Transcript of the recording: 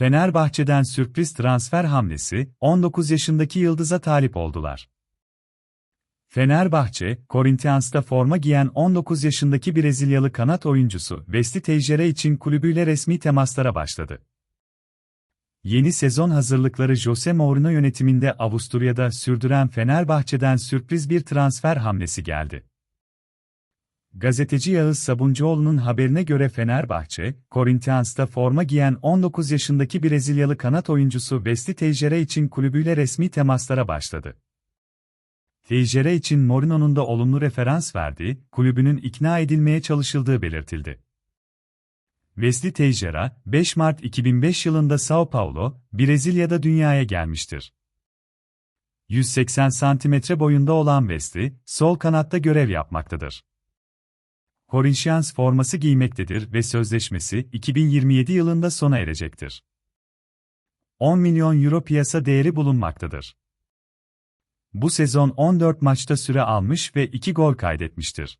Fenerbahçe'den sürpriz transfer hamlesi, 19 yaşındaki Yıldız'a talip oldular. Fenerbahçe, Corinthians'ta forma giyen 19 yaşındaki Brezilyalı kanat oyuncusu Wesley Teixeira için kulübüyle resmi temaslara başladı. Yeni sezon hazırlıkları Jose Mourinho yönetiminde Avusturya'da sürdüren Fenerbahçe'den sürpriz bir transfer hamlesi geldi. Gazeteci Yağız Sabuncuoğlu'nun haberine göre Fenerbahçe, Corinthians'ta forma giyen 19 yaşındaki Brezilyalı kanat oyuncusu Wesley Teixeira için kulübüyle resmi temaslara başladı. Teixeira için Mourinho'nun da olumlu referans verdiği, kulübünün ikna edilmeye çalışıldığı belirtildi. Wesley Teixeira, 5 Mart 2005 yılında Sao Paulo, Brezilya'da dünyaya gelmiştir. 180 santimetre boyunda olan Wesley, sol kanatta görev yapmaktadır. Corinthians forması giymektedir ve sözleşmesi 2027 yılında sona erecektir. 10 milyon euro piyasa değeri bulunmaktadır. Bu sezon 14 maçta süre almış ve 2 gol kaydetmiştir.